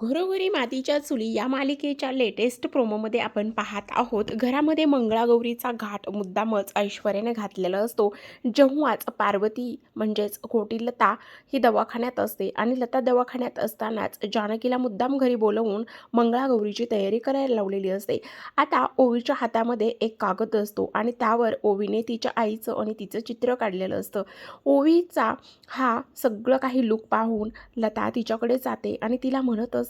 घरोघरी मातीच्या चुली या मालिकेच्या लेटेस्ट प्रोमोमध्ये आपण पाहत आहोत. घरामध्ये मंगळागौरीचा घाट मुद्दामच ऐश्वर्याने घातलेला असतो. जेव्हाच पार्वती म्हणजेच खोटी लता ही दवाखान्यात असते आणि लता दवाखान्यात असतानाच जानकीला मुद्दाम घरी बोलवून मंगळागौरीची तयारी करायला लावलेली असते. आता ओवीच्या हातामध्ये एक कागद असतो आणि त्यावर ओवीने तिच्या आईचं आणि तिचं चित्र काढलेलं असतं. ओवीचा हा सगळं काही लुक पाहून लता तिच्याकडे जाते आणि तिला म्हणत असते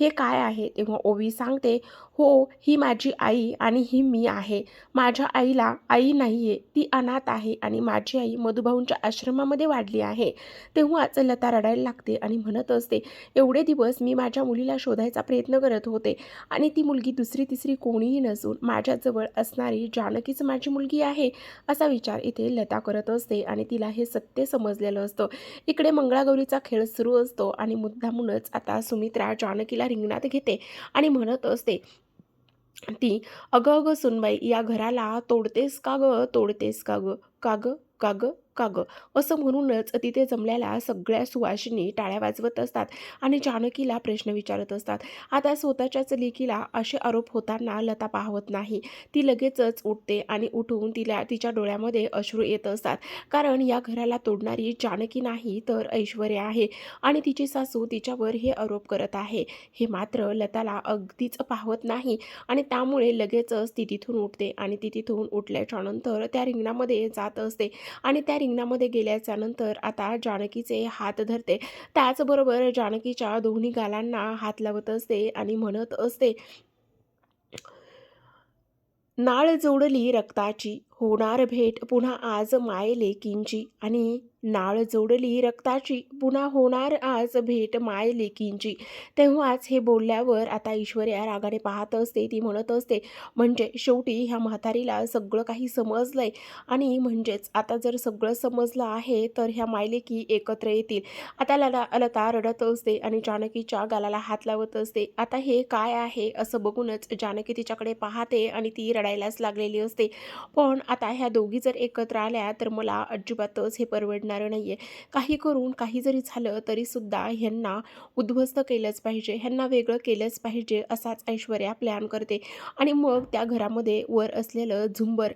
हे काय आहे? तेव्हा ओवी सांगते हो ही माझी आई आणि ही मी आहे. माझ्या आईला आई नाही आहे ती अनाथ आहे आणि माझी आई मधुभाऊंच्या आश्रमामध्ये वाढली आहे. तेव्हाच लता रडायला लागते आणि म्हणत असते एवढे दिवस मी माझ्या मुलीला शोधायचा प्रयत्न करत होते आणि ती मुलगी दुसरी तिसरी कोणीही नसून माझ्याजवळ असणारी जानकीच माझी मुलगी आहे असा विचार इथे लता करत असते आणि तिला हे सत्य समजलेलं असतं. इकडे मंगळागौरीचा खेळ सुरू असतो आणि मुद्दामूनच आता सुमित्रा जानकीला रिंगणात घेते आणि म्हणत असते ती अगं अगं सुनबाई या घराला तोडतेस का गं? तोडतेस का गं? का गं? का गं? का गं? असं म्हणूनच तिथे जमलेल्या सगळ्या सुवासिनी टाळ्या वाजवत असतात आणि जानकीला प्रश्न विचारत असतात. आता स्वतःच्याच लेकीला असे आरोप होताना लता पाहवत नाही. ती लगेचच उठते आणि उठून तिला तिच्या डोळ्यामध्ये अश्रू येत असतात. कारण या घराला तोडणारी जानकी नाही तर ऐश्वर्या आहे आणि तिची सासू तिच्यावर हे आरोप करत आहे. हे मात्र लताला अगदीच पाहवत नाही आणि त्यामुळे लगेचच ती तिथून उठते आणि ती तिथून उठल्याच्या नंतर त्या रिंगणामध्ये जात असते आणि त्या रिंगणामध्ये गेल्याच्यानंतर आता जानकीचे हात धरते. त्याचबरोबर जानकीच्या दोन्ही गालांना हात लावत असते आणि म्हणत असते नाळ जोडली रक्ताची होणार भेट पुन्हा आज माय लेकींची आणि नाळ जोडली रक्ताची पुन्हा होणार आज भेट माय लेकींची. तेव्हाच हे बोलल्यावर आता ईश्वर्या रागाने पाहत असते ती म्हणत असते म्हणजे शेवटी ह्या म्हातारीला सगळं काही समजलंय आणि म्हणजेच आता जर सगळं समजलं आहे तर ह्या मायलेकी एकत्र येतील. आता लला लता रडत असते आणि जानकीच्या गालाला हात लावत असते. आता हे काय आहे असं बघूनच जानकी तिच्याकडे पाहते आणि ती रडायलाच लागलेली असते. पण आता ह्या दोघी जर एकत्र आल्या तर मला अजिबातच हे परवडणारं नाही आहे काही करून काही जरी झालं तरीसुद्धा ह्यांना उद्ध्वस्त केलंच पाहिजे. ह्यांना वेगळं केलंच पाहिजे असाच ऐश्वर्या प्लॅन करते. आणि मग त्या घरामध्ये वर असलेलं झुंबर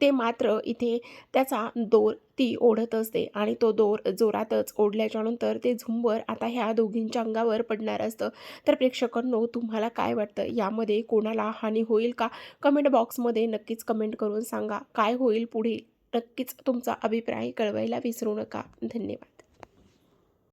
ते मात्र इथे त्याचा दोर ती ओढत असते आणि तो दोर जोरातच ओढल्याच्यानंतर ते झुंबर आता ह्या दोघींच्या अंगावर पडणार असतं. तर प्रेक्षकांनो तुम्हाला काय वाटतं? यामध्ये कोणाला हानी होईल का? कमेंट बॉक्समध्ये नक्कीच कमेंट करून सांगा. काय होईल पुढे? नक्कीच तुमचा अभिप्राय कळवायला विसरू नका. धन्यवाद.